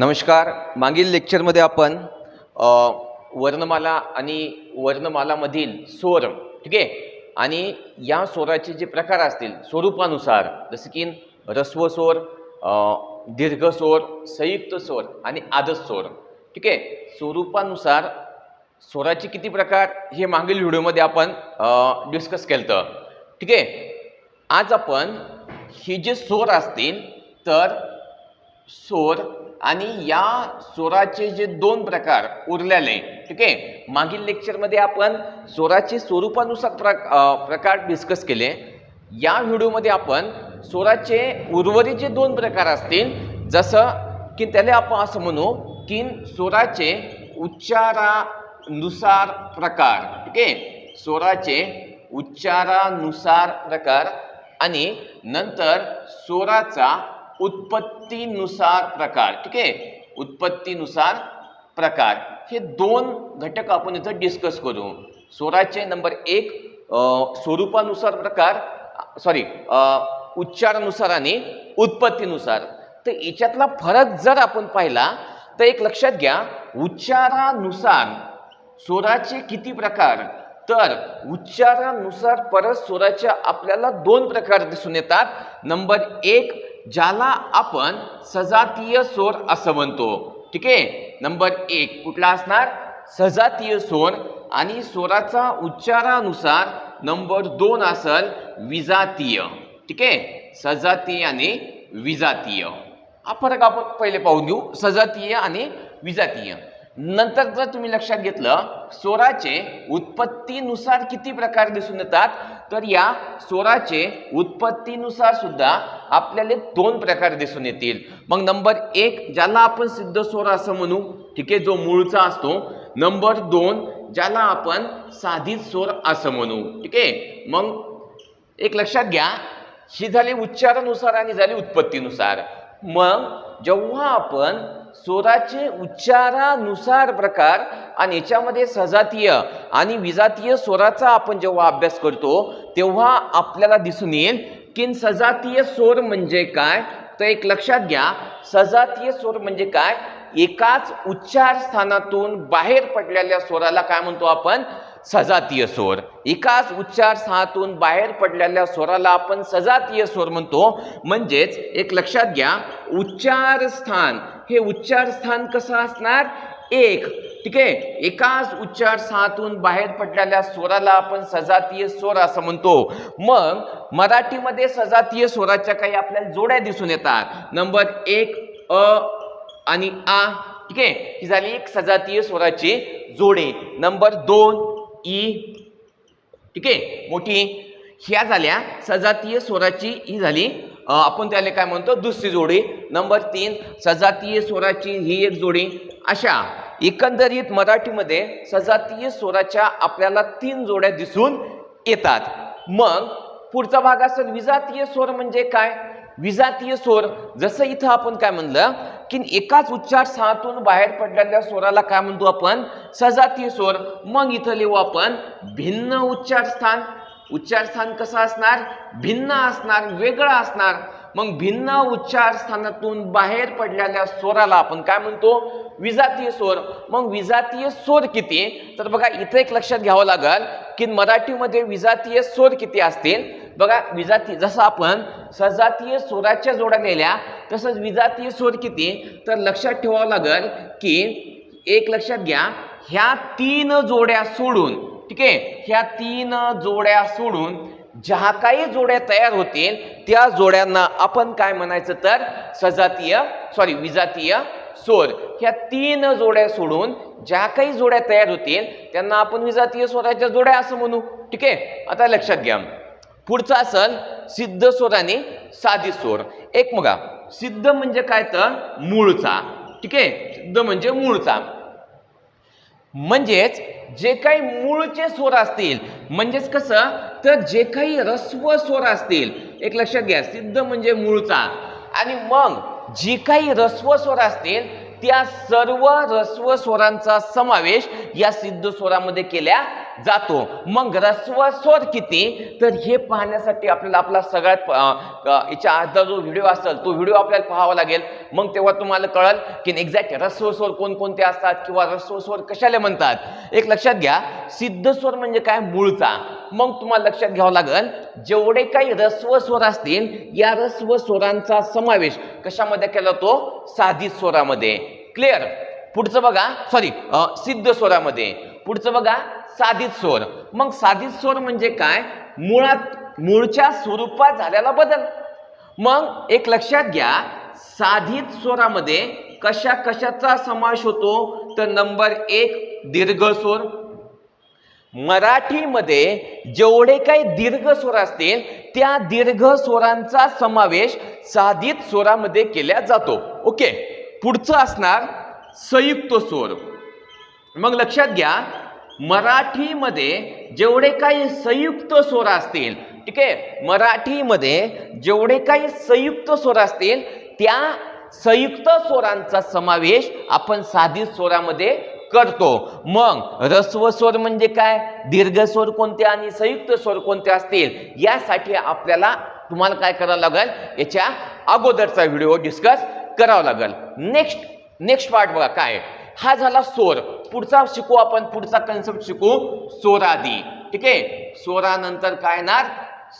नमस्कार. मागील लेक्चरमध्ये आपण वर्णमाला आणि वर्णमालामधील स्वर ठीक आहे? आणि या स्वराचे जे प्रकार असतील स्वरूपानुसार जसं की रस्व स्वर दीर्घ स्वर संयुक्त स्वर आणि आदर्श स्वर ठीक आहे? स्वरूपानुसार स्वराचे किती प्रकार हे मागील व्हिडिओमध्ये आपण डिस्कस केलं ठीक आहे? आज आपण हे जे स्वर असतील तर स्वर आणि या स्वराचे जे दोन प्रकार उरलेले ठीक आहे? मागील लेक्चरमध्ये आपण स्वराचे स्वरूपानुसार प्र प्रकार डिस्कस केले. या व्हिडिओमध्ये आपण स्वराचे उर्वरित जे दोन प्रकार असतील जसं की त्याला आपण असं म्हणू की स्वराचे उच्चारानुसार प्रकार ठीक आहे? स्वराचे उच्चारानुसार प्रकार आणि नंतर स्वराचा उत्पत्तीनुसार प्रकार ठीक आहे? उत्पत्तीनुसार प्रकार. हे दोन घटक आपण इथं डिस्कस करू. स्वराचे नंबर एक स्वरूपानुसार प्रकार सॉरी उच्चारानुसार आणि उत्पत्तीनुसार. तर याच्यातला फरक जर आपण पाहिला तर एक लक्षात घ्या उच्चारानुसार स्वराचे किती प्रकार? तर उच्चारानुसार परत स्वराच्या आपल्याला दोन प्रकार दिसून येतात. नंबर एक ज्याला आपण सजातीय स्वर असं म्हणतो. ठीक आहे? नंबर एक कुठला असणार? सजातीय स्वर आणि स्वराचा उच्चारानुसार नंबर दोन असल विजातीय. ठीक आहे? सजातीय आणि विजातीय. हा फरक आपण पहिले पाहून घेऊ. सजातीय आणि विजातीय. नंतर जर तुम्ही लक्षात घेतलं स्वराचे उत्पत्तीनुसार किती प्रकार दिसून येतात तर या स्वराचे उत्पत्तीनुसार सुद्धा आपल्याला दोन प्रकार दिसून येतील. मग नंबर एक ज्याला आपण सिद्ध स्वर असं म्हणू ठीक आहे जो मूळचा असतो. नंबर दोन ज्याला आपण साधित स्वर असं म्हणू ठीक आहे. मग एक लक्षात घ्या ही झाली उच्चारानुसार आणि झाली उत्पत्तीनुसार. मग जेव्हा आपण स्वराचे उच्चारानुसार प्रकार आणि याच्यामध्ये सजातीय आणि विजातीय स्वराचा आपण जेव्हा अभ्यास करतो तेव्हा आपल्याला दिसून येईल की सजातीय स्वर म्हणजे काय? तर एक लक्षात घ्या सजातीय स्वर म्हणजे काय? एकाच उच्चार स्थानातून बाहेर पडलेल्या स्वराला काय म्हणतो आपण? सजातीय स्वर. एकाच उच्चार सहातून बाहेर पडलेल्या स्वराला आपण सजातीय स्वर म्हणतो. म्हणजेच एक लक्षात घ्या उच्चारस्थान हे उच्चार स्थान कसं असणार? एक. ठीक आहे? एकाच उच्चार सहातून बाहेर पडलेल्या स्वराला आपण सजातीय स्वर असं म्हणतो. मग मराठीमध्ये सजातीय स्वराच्या काही आपल्याला जोड्या दिसून येतात. नंबर एक अ आणि आ. ठीक आहे? ही झाली एक सजातीय स्वराची जोडे. नंबर दोन ई. ठीक? आहे मोठी ह्या झाल्या. सजातीय स्वराची ही झाली. आपण त्याला काय म्हणतो? दुसरी जोडी. नंबर तीन सजातीय स्वराची ही एक जोडी. अशा. एकंदरीत मराठीमध्ये सजातीय स्वराच्या आपल्याला तीन जोड्या दिसून येतात. मग पुढचा भाग असेल विजातीय स्वर म्हणजे काय? विजातीय स्वर. जसं इथं आपण काय म्हणलं? की एकाच उच्चार सहातून बाहेर पडलेल्या स्वराला काय म्हणतो आपण? सजातीय स्वर. मग इथं लिहू आपण भिन्न उच्चार स्थान. उच्चार स्थान कसं असणार? भिन्न असणार वेगळं असणार. मग भिन्न उच्चार स्थानातून बाहेर पडलेल्या स्वराला आपण काय म्हणतो? विजातीय स्वर. मग विजातीय स्वर किती? तर बघा इथं एक लक्षात घ्यावं लागेल की मराठीमध्ये विजातीय स्वर किती असतील? बघा विजाती जसं आपण सजातीय स्वराच्या जोड्या नेल्या तसंच विजातीय स्वर किती? तर लक्षात ठेवावं लागेल की एक लक्षात घ्या ह्या तीन जोड्या सोडून ठीक आहे? ह्या तीन जोड्या सोडून ज्या काही जोड्या तयार होतील त्या जोड्यांना आपण काय म्हणायचं तर सजातीय सॉरी विजातीय स्वर ह्या तीन जोड्या सोडून ज्या काही जोड्या तयार होतील त्यांना आपण विजातीय स्वराच्या जोड्या असं म्हणू ठीक आहे? आता लक्षात घ्या. पुढचं असल सिद्ध स्वर आणि साधी स्वर एक मगा. सिद्ध म्हणजे काय तर मूळचा. ठीक? आहे सिद्ध म्हणजे मूळचा. म्हणजेच जे काही मूळचे स्वर असतील म्हणजेच कसं? तर जे काही रस्व स्वर असतील एक लक्षात घ्या सिद्ध म्हणजे मूळचा. आणि मग जी काही रस्व स्वर असतील त्या सर्व रस्व स्वरांचा समावेश या सिद्ध स्वरामध्ये केल्या जातो. मग रस्वस्वर किती? तर हे पाहण्यासाठी आपल्याला आपला सगळ्यात याच्या आजचा जो व्हिडिओ असेल तो व्हिडिओ आपल्याला पाहावा लागेल. मग तेव्हा तुम्हाला कळल की एक्झॅक्ट रस्वस्वर कोणकोणते असतात किंवा रस्वस्वर कशाला म्हणतात? एक लक्षात घ्या. सिद्ध स्वर म्हणजे काय? मूळचा. मग तुम्हाला लक्षात घ्यावं लागेल जेवढे काही रस्व स्वर असतील या रस्व स्वरांचा समावेश कशामध्ये केला तो साधित स्वरामध्ये. क्लिअर पुढचं बघा. सॉरी सिद्ध स्वरामध्ये. पुढचं बघा. साधित स्वर. मग साधित स्वर म्हणजे काय? मुळात मूळच्या स्वरूपात झालेला बदल. मग एक लक्षात घ्या साधित स्वरामध्ये कशा कशाचा समावेश होतो? तर नंबर एक दीर्घ स्वर. मराठीमध्ये जेवढे काही दीर्घ स्वर असतील त्या दीर्घ स्वरांचा समावेश साधित स्वरामध्ये केला जातो. ओके? पुढचं असणार संयुक्त स्वर. मग लक्षात घ्या मराठीमध्ये जेवढे काही संयुक्त स्वर असतील ठीक आहे? मराठीमध्ये जेवढे काही संयुक्त स्वर असतील त्या संयुक्त स्वरांचा समावेश आपण साधी स्वरामध्ये करतो. मग रस्व स्वर म्हणजे काय? दीर्घ स्वर कोणते आणि संयुक्त स्वर कोणते असतील? यासाठी आपल्याला तुम्हाला काय करावं लागेल? याच्या अगोदरचा व्हिडिओ डिस्कस करावा लागेल. नेक्स्ट नेक्स्ट पार्ट बघा काय हा झाला स्वर पुढचा शिकू आपण पुढचा कन्सेप्ट शिकू स्वरादी ठीक आहे? स्वरानंतर काय येणार?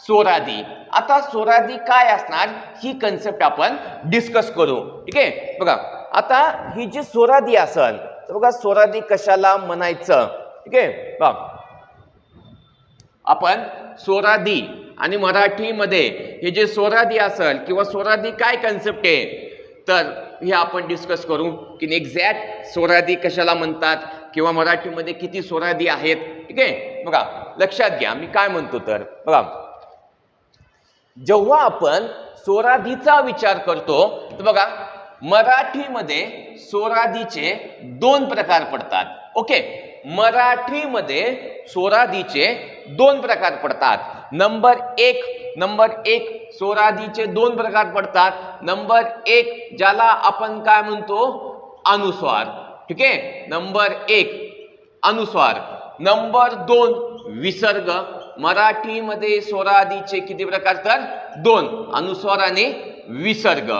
स्वरादी आता स्वरादी काय असणार? ही कन्सेप्ट आपण डिस्कस करू. ठीक आहे? बघा आता ही जी स्वरादी असल तर बघा स्वरादी कशाला म्हणायचं? ठीक आहे? बघा. आपण स्वरादी आणि मराठीमध्ये हे जे स्वरादी असेल किंवा स्वरादी काय कन्सेप्ट आहे? तर हे आपण डिस्कस करू की एक्झॅक्ट स्वरादी कशाला म्हणतात किंवा मराठीमध्ये किती स्वरादी आहेत. ठीक आहे? बघा लक्षात घ्या मी काय म्हणतो तर बघा. जेव्हा आपण स्वराधीचा विचार करतो तर बघा मराठीमध्ये स्वराधीचे दोन प्रकार पडतात. ओके? मराठीमध्ये स्वराधीचे दोन प्रकार पडतात. नंबर एक नंबर एक स्वराधीचे दोन प्रकार पडतात. नंबर एक ज्याला आपण काय म्हणतो? अनुस्वार. ठीक आहे? नंबर एक अनुस्वार. नंबर दोन विसर्ग. मराठीमध्ये स्वरादीचे किती प्रकार तर? दोन अनुस्वार आणि विसर्ग.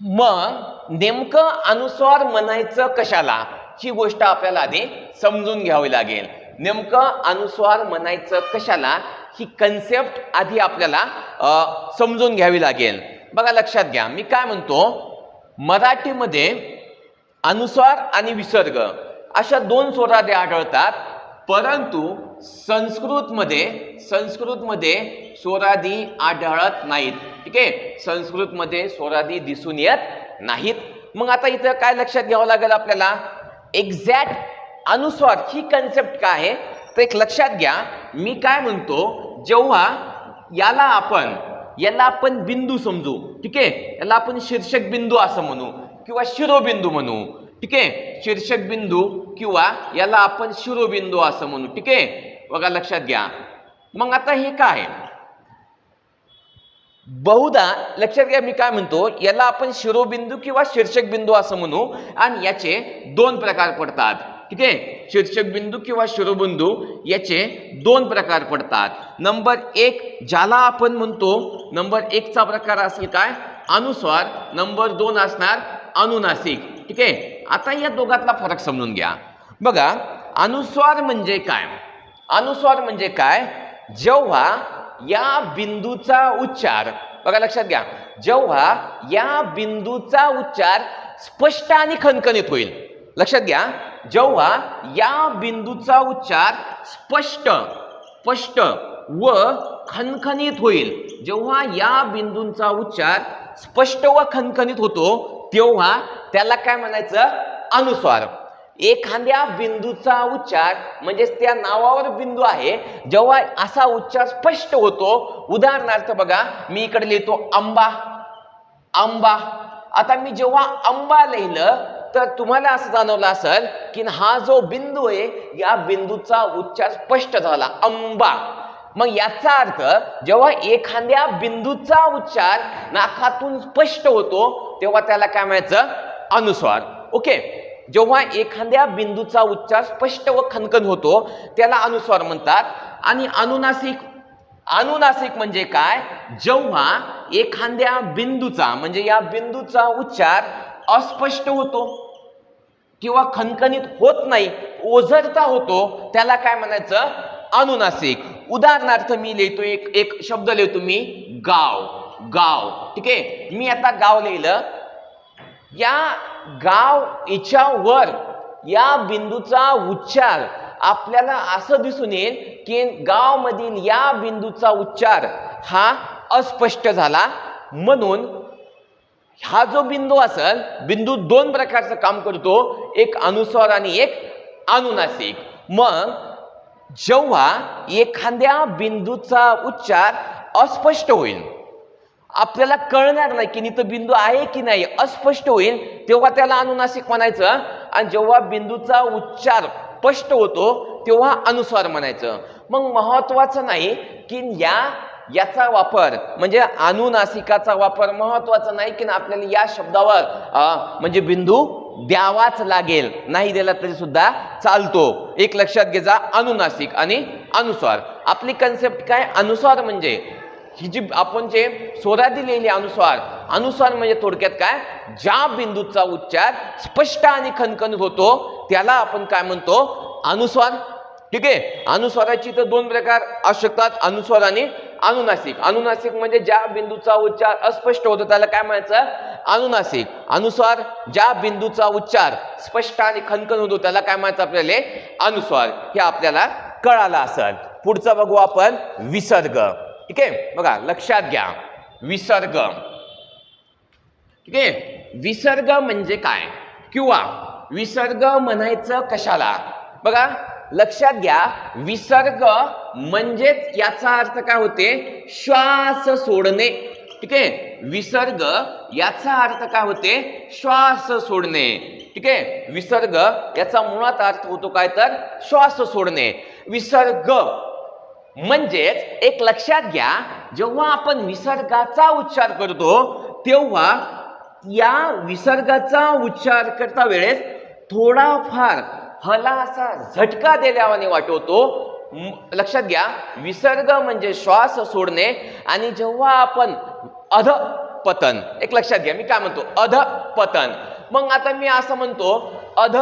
मग नेमकं अनुस्वार म्हणायचं कशाला? ही गोष्ट आपल्याला आधी समजून घ्यावी लागेल. नेमकं अनुस्वार म्हणायचं कशाला? ही कन्सेप्ट आधी आपल्याला समजून घ्यावी लागेल. बघा लक्षात घ्या. मी काय म्हणतो? मराठीमध्ये अनुस्वार आणि विसर्ग अशा दोन स्वरादे आढळतात. परंतु संस्कृतमध्ये संस्कृतमध्ये स्वरादी आढळत नाहीत. ठीक आहे? संस्कृतमध्ये स्वरादी दिसून येत नाहीत. मग आता इथं काय लक्षात घ्यावं लागेल आपल्याला? एक्झॅक्ट अनुस्वार ही कन्सेप्ट काय आहे? तर एक लक्षात घ्या. मी काय म्हणतो? जेव्हा याला आपण याला आपण बिंदू समजू ठीक आहे? याला आपण शीर्षक बिंदू असं म्हणू किंवा शिरोबिंदू म्हणू ठीक आहे? शीर्षक बिंदू किंवा याला आपण शिरोबिंदू असं म्हणू ठीक आहे? बघा लक्षात घ्या. मग आता हे काय? बहुधा लक्षात घ्या मी काय म्हणतो याला आपण शिरोबिंदू किंवा शीर्षक बिंदू असं म्हणू आणि याचे दोन प्रकार पडतात. किती आहे? शीर्षक बिंदू किंवा शिरोबिंदू याचे दोन प्रकार पडतात. नंबर एक ज्याला आपण म्हणतो नंबर एकचा प्रकार असेल काय? अनुस्वार. नंबर दोन असणार अनुनासिक. ठीक आहे? आता या दोघातला फरक समजून घ्या. बघा अनुस्वार म्हणजे काय? अनुस्वार म्हणजे काय? जेव्हा या बिंदूचा उच्चार बघा लक्षात घ्या. जेव्हा या बिंदूचा उच्चार स्पष्ट आणि खणखणीत होईल. लक्षात घ्या. जेव्हा या बिंदूचा उच्चार स्पष्ट स्पष्ट व खनखनीत होईल जेव्हा या बिंदूंचा उच्चार स्पष्ट व खनखनीत होतो तेव्हा त्याला काय म्हणायचं? अनुस्वार. एखाद्या बिंदूचा उच्चार म्हणजेच त्या नावावर बिंदू आहे जेव्हा असा उच्चार स्पष्ट होतो उदाहरणार्थ बघा मी इकडे लिहितो आंबा आंबा आता मी जेव्हा आंबा लिहिलं तर तुम्हाला असं जाणवलं असेल की हा जो बिंदू आहे या बिंदूचा उच्चार स्पष्ट झाला अंबा. मग याचा अर्थ जेव्हा एखाद्या बिंदूचा उच्चार नाकातून स्पष्ट होतो तेव्हा त्याला काय म्हणायचं? अनुस्वार. ओके? जेव्हा एखाद्या बिंदूचा उच्चार स्पष्ट व खनखन होतो त्याला अनुस्वार म्हणतात. आणि अनुनासिक अनुनासिक म्हणजे काय? जेव्हा एखाद्या बिंदूचा म्हणजे या बिंदूचा उच्चार अस्पष्ट होतो किंवा खणखणीत होत नाही ओझरता होतो त्याला काय म्हणायचं? अनुनासिक. उदाहरणार्थ मी लिहितो एक एक शब्द लिहितो मी गाव. गाव. ठीक आहे? मी आता गाव लिहिलं. या गाव याच्यावर या बिंदूचा उच्चार आपल्याला असं दिसून येईल की गावमधील या बिंदूचा उच्चार हा अस्पष्ट झाला. म्हणून हा जो बिंदू असेल बिंदू दोन प्रकारचं काम करतो. एक अनुस्वार आणि एक अनुनासिक. मग जेव्हा एखाद्या बिंदूचा उच्चार अस्पष्ट होईल आपल्याला कळणार नाही की इथं बिंदू आहे की नाही अस्पष्ट होईल तेव्हा त्याला अनुनासिक म्हणायचं. आणि जेव्हा बिंदूचा उच्चार स्पष्ट होतो तेव्हा अनुस्वार म्हणायचं. मग महत्वाचं नाही की या याचा वापर म्हणजे अनुनासिकाचा वापर महत्त्वाचा नाही की आपल्याला या शब्दावर म्हणजे बिंदू द्यावाच लागेल नाही दिला तरी सुद्धा चालतो. एक लक्षात घेजा अनुनासिक आणि अनुस्वार. आपली कन्सेप्ट काय? अनुस्वार म्हणजे ही जी आपण जे स्वरा दिलेली अनुस्वार अनुस्वार म्हणजे थोडक्यात काय? ज्या बिंदूचा उच्चार स्पष्ट आणि खणखणीत होतो त्याला आपण काय म्हणतो? अनुस्वार. ठीक आहे? अनुस्वाराची तर दोन प्रकार असू शकतात अनुस्वार आणि अनुनासिक. अनुनासिक म्हणजे ज्या बिंदूचा उच्चार अस्पष्ट होतो त्याला काय म्हणायचं? अनुनासिक. अनुस्वार ज्या बिंदूचा उच्चार स्पष्ट आणि खनखन होतो त्याला काय म्हणायचं आपल्याला? अनुस्वार. हे आपल्याला कळालं असेल. पुढचं बघू आपण विसर्ग. ठीक आहे? बघा लक्षात घ्या. विसर्ग. ठीक आहे? विसर्ग म्हणजे काय? किंवा विसर्ग म्हणायचं कशाला? बघा लक्षात घ्या. विसर्ग म्हणजेच याचा अर्थ काय होते? श्वास सोडणे. ठीक आहे? विसर्ग याचा अर्थ काय होते? श्वास सोडणे. ठीक आहे? विसर्ग याचा मुळात अर्थ होतो काय तर? श्वास सोडणे. विसर्ग म्हणजेच एक लक्षात घ्या जेव्हा आपण विसर्गाचा उच्चार करतो तेव्हा या विसर्गाचा उच्चार करता वेळेस थोडाफार हला असा झटका दिल्यावाने वाटवतो. लक्षात घ्या विसर्ग म्हणजे श्वास सोडणे आणि जेव्हा आपण अध पतन एक लक्षात घ्या मी काय म्हणतो? अध पतन मग आता मी असं म्हणतो अध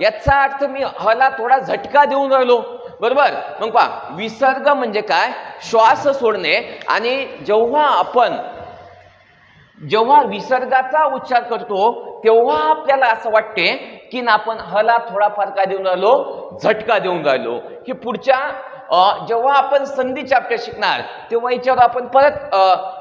याचा अर्थ मी हला थोडा झटका देऊन राहिलो. बरोबर? मग पहा विसर्ग म्हणजे काय? श्वास सोडणे आणि जेव्हा आपण जेव्हा विसर्गाचा उच्चार करतो तेव्हा आपल्याला असं वाटते की ना आपण हला थोडाफार काय देऊन राहिलो झटका देऊन राहिलो. की पुढच्या जेव्हा आपण संधी चॅप्टर शिकणार तेव्हा याच्यावर आपण परत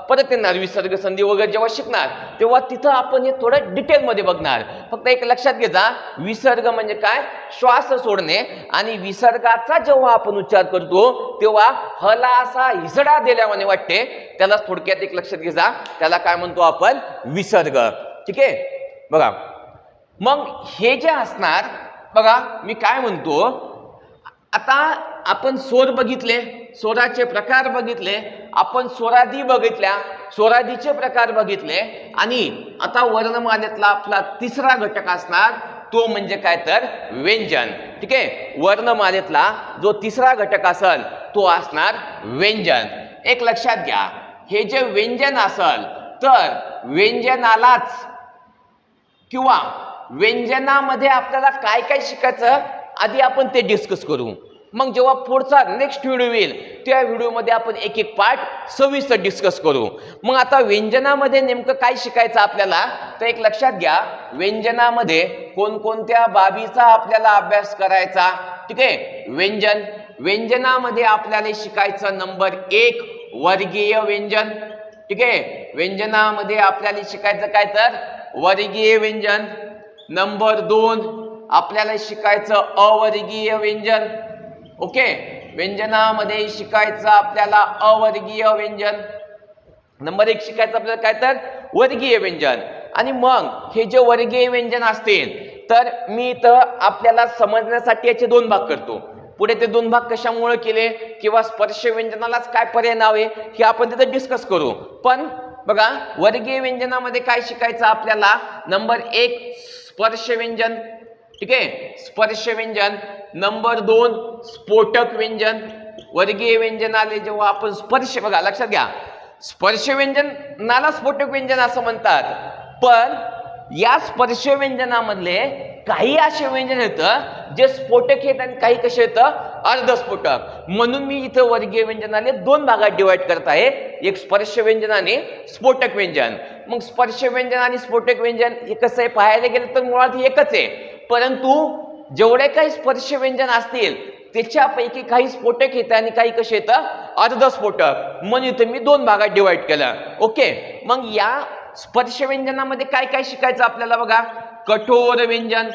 परत येणार विसर्ग संधी वगैरे जेव्हा शिकणार तेव्हा तिथं आपण हे थोडं डिटेलमध्ये बघणार. फक्त एक लक्षात घेजा विसर्ग म्हणजे काय? श्वास सोडणे आणि विसर्गाचा जेव्हा आपण उच्चार करतो तेव्हा हला असा हिसडा दिल्यामध्ये वाटते. त्याला थोडक्यात एक लक्षात घेजा त्याला काय म्हणतो आपण? विसर्ग. ठीक आहे? बघा. मग हे जे असणार बघा मी काय म्हणतो? आता आपण स्वर बघितले स्वराचे प्रकार बघितले आपण स्वरादी बघितल्या स्वरादीचे प्रकार बघितले आणि आता वर्णमालेतला आपला तिसरा घटक असणार तो म्हणजे काय तर व्यंजन. ठीक आहे? वर्णमालेतला जो तिसरा घटक असल तो असणार व्यंजन. एक लक्षात घ्या हे जे व्यंजन असल तर व्यंजनालाच किंवा व्यंजनामध्ये आपल्याला काय काय शिकायचं आधी आपण ते डिस्कस करू. मग जेव्हा पुढचा नेक्स्ट व्हिडिओ येईल त्या व्हिडिओमध्ये आपण एक एक पार्ट सविस्तर डिस्कस करू. मग आता व्यंजनामध्ये नेमकं काय शिकायचं आपल्याला? तर एक लक्षात घ्या व्यंजनामध्ये कोणकोणत्या बाबीचा आपल्याला अभ्यास करायचा? ठीक आहे? व्यंजन. व्यंजनामध्ये आपल्याला शिकायचं नंबर एक वर्गीय व्यंजन. ठीक आहे? व्यंजनामध्ये आपल्याला शिकायचं काय तर? वर्गीय व्यंजन. नंबर दोन आपल्याला शिकायचं अवर्गीय व्यंजन. ओके? व्यंजनामध्ये शिकायचं आपल्याला अवर्गीय व्यंजन. नंबर एक शिकायचं आपल्याला काय तर? वर्गीय व्यंजन. आणि मग हे जे वर्गीय व्यंजन असतील तर मी इथं आपल्याला समजण्यासाठी याचे दोन भाग करतो. पुढे ते दोन भाग कशामुळे केले? किंवा स्पर्श व्यंजनालाच काय पर्याय नावे? आहे हे आपण तिथे डिस्कस करू. पण बघा वर्गीय व्यंजनामध्ये काय शिकायचं आपल्याला? नंबर एक स्पर्श व्यंजन. ठीक आहे? स्पर्श व्यंजन. नंबर दोन स्फोटक व्यंजन. वर्गीय व्यंजन आले जेव्हा आपण स्पर्श बघा लक्षात घ्या. स्पर्श व्यंजनाला स्फोटक व्यंजन असं म्हणतात. पण या स्पर्श व्यंजनामधले काही असे व्यंजन येतं जे स्फोटक येत आणि काही कसे येतं? अर्धस्फोटक. म्हणून मी इथं वर्गीय व्यंजनाने दोन भागात डिवाइड करत आहे. एक स्पर्श व्यंजन आणि स्फोटक व्यंजन. मग स्पर्श व्यंजन आणि स्फोटक व्यंजन हे कसं आहे? पाहायला गेलं तर मुळात एकच आहे. परंतु जेवढे काही स्पर्श व्यंजन असतील त्याच्यापैकी काही स्फोटक येतं आणि काही कसे येतं? अर्धस्फोटक म्हणून इथे मी दोन भागात डिवाइड केलं. ओके मग या स्पर्श व्यंजनामध्ये काय काय शिकायचं आपल्याला बघा? कठोर व्यंजन.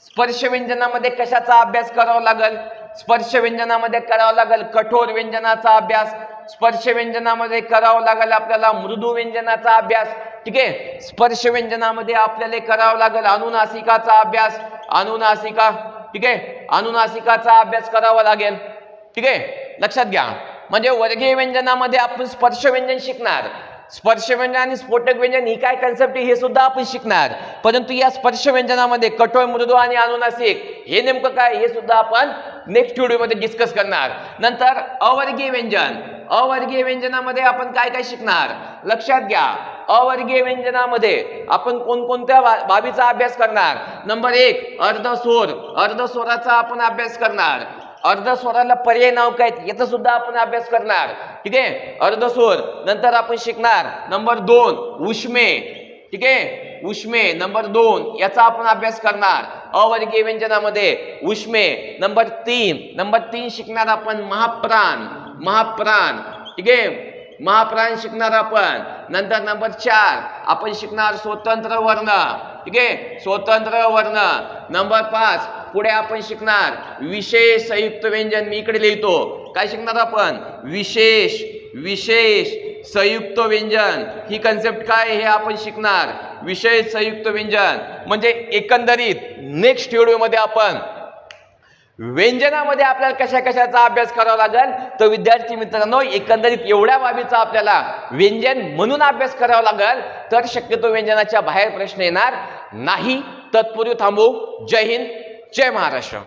स्पर्श व्यंजनामध्ये कशाचा अभ्यास करावा लागेल? स्पर्श व्यंजनामध्ये करावा लागेल कठोर व्यंजनाचा अभ्यास. स्पर्श व्यंजनामध्ये करावा लागेल आपल्याला मृदू व्यंजनाचा अभ्यास. ठीक आहे? स्पर्श व्यंजनामध्ये आपल्याला करावा लागेल अनुनासिकाचा अभ्यास. अनुनासिका ठीक आहे? अनुनासिकाचा अभ्यास करावा लागेल. ठीक आहे? लक्षात घ्या. म्हणजे वर्गीय व्यंजनामध्ये आपण स्पर्श व्यंजन शिकणार. स्पर्श व्यंजन आणि स्फोटक व्यंजन ही काय कन्सेप्ट आहे हे सुद्धा आपण शिकणार. परंतु या स्पर्श व्यंजनामध्ये कठोर मृदू आणि अनुनासिक हे नेमकं काय? हे सुद्धा आपण नेक्स्ट व्हिडिओमध्ये डिस्कस करणार. नंतर अवर्गीय व्यंजन. अवर्गीय व्यंजनामध्ये आपण काय काय शिकणार? लक्षात घ्या. अवर्गीय व्यंजनामध्ये आपण कोणकोणत्या बा- बाबीचा अभ्यास करणार? नंबर एक अर्धस्वर. अर्धस्वराचा आपण अभ्यास करणार. अर्धस्वराला पर्याय नाव काय? आहेत याचा सुद्धा आपण अभ्यास करणार. ठीक आहे? अर्धस्वर नंतर आपण शिकणार. नंबर दोन उष्मे. ठीक आहे? उष्मे नंबर दोन याचा आपण अभ्यास करणार. अवर्गीय व्यंजनामध्ये उष्मे. नंबर तीन नंबर तीन शिकणार आपण महाप्राण. महाप्राण. ठीक आहे? महाप्राण शिकणार आपण. नंतर नंबर चार आपण शिकणार स्वतंत्र वर्ण. ठीक आहे? स्वतंत्र वर्ण. नंबर पाच पुढे आपण शिकणार. विशेष संयुक्त व्यंजन मी इकडे लिहितो. काय शिकणार आपण? विशेष विशेष संयुक्त व्यंजन. ही कन्सेप्ट काय हे आपण शिकणार. विशेष संयुक्त व्यंजन. म्हणजे एकंदरीत नेक्स्ट व्हिडिओमध्ये आपण व्यंजनामध्ये आपल्याला कशा कशाचा अभ्यास करावा लागेल? तर विद्यार्थी मित्रांनो एकंदरीत एवढ्या बाबीचा आपल्याला व्यंजन म्हणून अभ्यास करावा लागेल तर शक्यतो व्यंजनाच्या बाहेर प्रश्न येणार नाही. तत्पूर्वी थांबू. जय हिंद. जय महाराष्ट्र.